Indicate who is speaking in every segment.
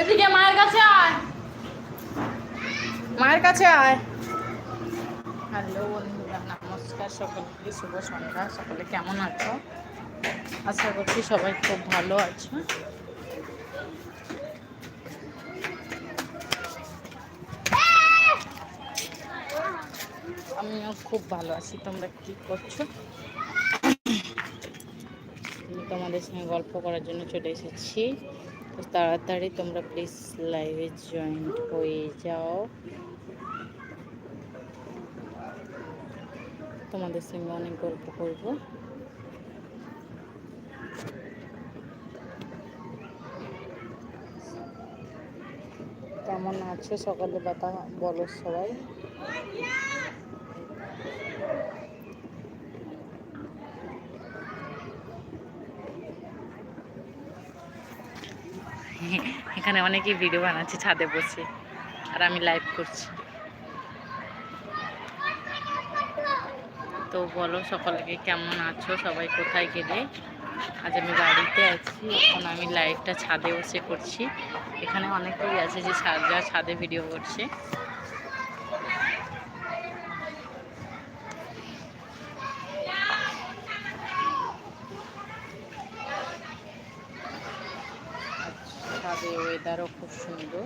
Speaker 1: এদিকে মায়ের কাছে আয়। মায়ের কাছে আয়। হ্যালো বন্ধুরা, নমস্কার সকলকে, শুভ সন্ধ্যা। সকলে কেমন আছো? আশা করছি সবাই খুব ভালো আছো। আমিও খুব ভালো আছি, তোমরা কি করছ? তোমাদের সঙ্গে গল্প করার জন্য চলে এসেছি। তো তাড়াতাড়ি তোমরা প্লিজ লাইভে জয়েন হয়ে যাও। তোমাদের সঙ্গে অনেক গল্প করব। কেমন আছো? সকালে বাতা বলো সবাই। এখানে অনেকেই ভিডিও বানাচ্ছে, ছাদে বসে, আর আমি লাইভ করছি। তো বলো, সকলকে কেমন আছো? সবাই কোথায় গেলে? আজ আমি বাড়িতে আছি, এখন আমি লাইভটা ছাদে বসে করছি। এখানে অনেকেই আছে যে ছাদ- ছাদে ভিডিও করছে। ছাদে ওয়েদারও খুব সুন্দর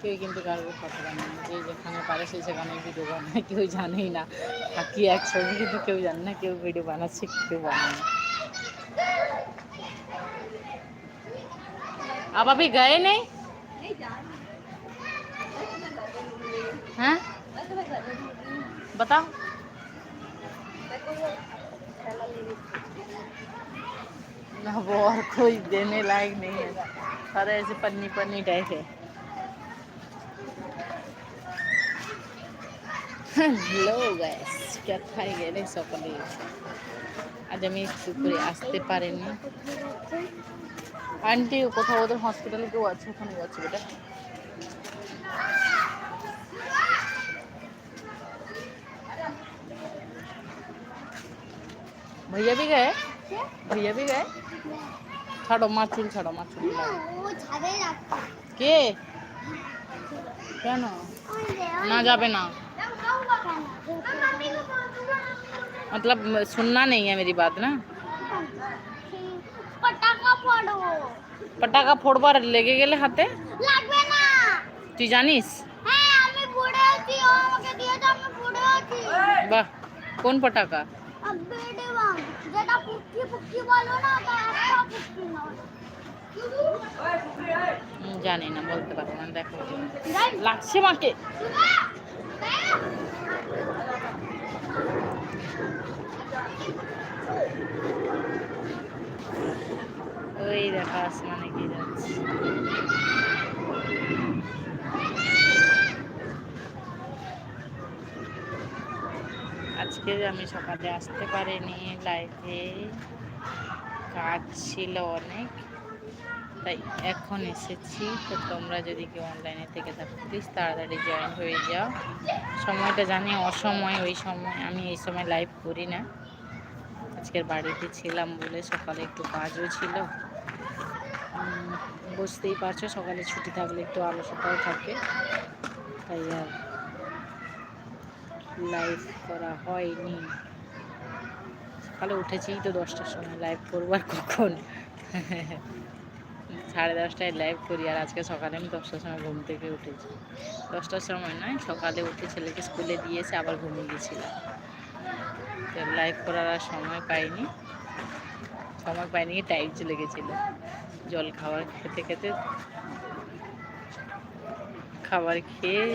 Speaker 1: কেউ কিন্তু কারোর কথা জানে না যে যেখানে পারে সে সেখানে ভিডিও বানায় কেউ জানেই না থাকি এক ছবি কিন্তু কেউ জানে না কেউ ভিডিও বানাচ্ছে কেউ বানায় না अब अभी गए नहीं हैं बताओ ना वो और कोई देने लायक नहीं है सारा ऐसे पन्नी पन्नी टाइप है হ্যালো গ্যাস কোথায় গেলে সকলে আজ আমি দুপুরে আসতে পারিনি আন্টি কোথাও ওদের হসপিটালে কেউ আছে ওখানে যাচ্ছে বেটা भैया भी गए भैया भी गए ছাড়ো মাছ চুল ছাড়ো মাছ চুল কে কেন না যাবে না मतलब सुनना नहीं है मेरी बात ना
Speaker 2: পটাকা পড়ো
Speaker 1: পটাকা ফোড়বার লেগে গেলে হাতে
Speaker 2: লাগবে না
Speaker 1: তুই জানিস
Speaker 2: হ্যাঁ আমি পড়ে আছি ও আমাকে দিয়েছে আমি পড়ে আছি
Speaker 1: বাহ কোন পটাকা
Speaker 2: বেডে বাম যেটা পুটকি পুটকি বলো না একটা পুটকি না
Speaker 1: জানি না বলতে পারব না দেখো। লাগছে মাকে। ওই দেখো আসমানে কি যাচ্ছে। আজকে আমি সকালে আসতে পারিনি লাইফে কাজ ছিল অনেক, তাই এখন এসেছি। তো তোমরা যদি কেউ অনলাইনে থেকে থাকো প্লিজ তাড়াতাড়ি জয়েন হয়ে যাও। সময়টা জানি অসময়, ওই সময় আমি এই সময় লাইভ করি না। আজকের বাড়িতে ছিলাম বলে সকালে একটু কাজও ছিল। বুঝতেই পারছ, সকালে ছুটি থাকলে একটু আলসতাও থাকে। তাই আর লাইভ করা হয়নি। সকালে উঠেছি তো দশটার সময় লাইভ করব আর কখন? সাড়ে দশটায় লাইভ করি আর আজকে সকালে আমি দশটার সময় ঘুম থেকে উঠেছি। দশটার সময় নয়, সকালে উঠে ছেলেকে স্কুলে দিয়েছে, আবার ঘুমিয়ে গেছিলাম। তো লাইভ করার আর সময় পাইনি। সময় পাইনি, টাইম চলে গেছিল। জল খাবার খেতে খেতে খাবার খেয়ে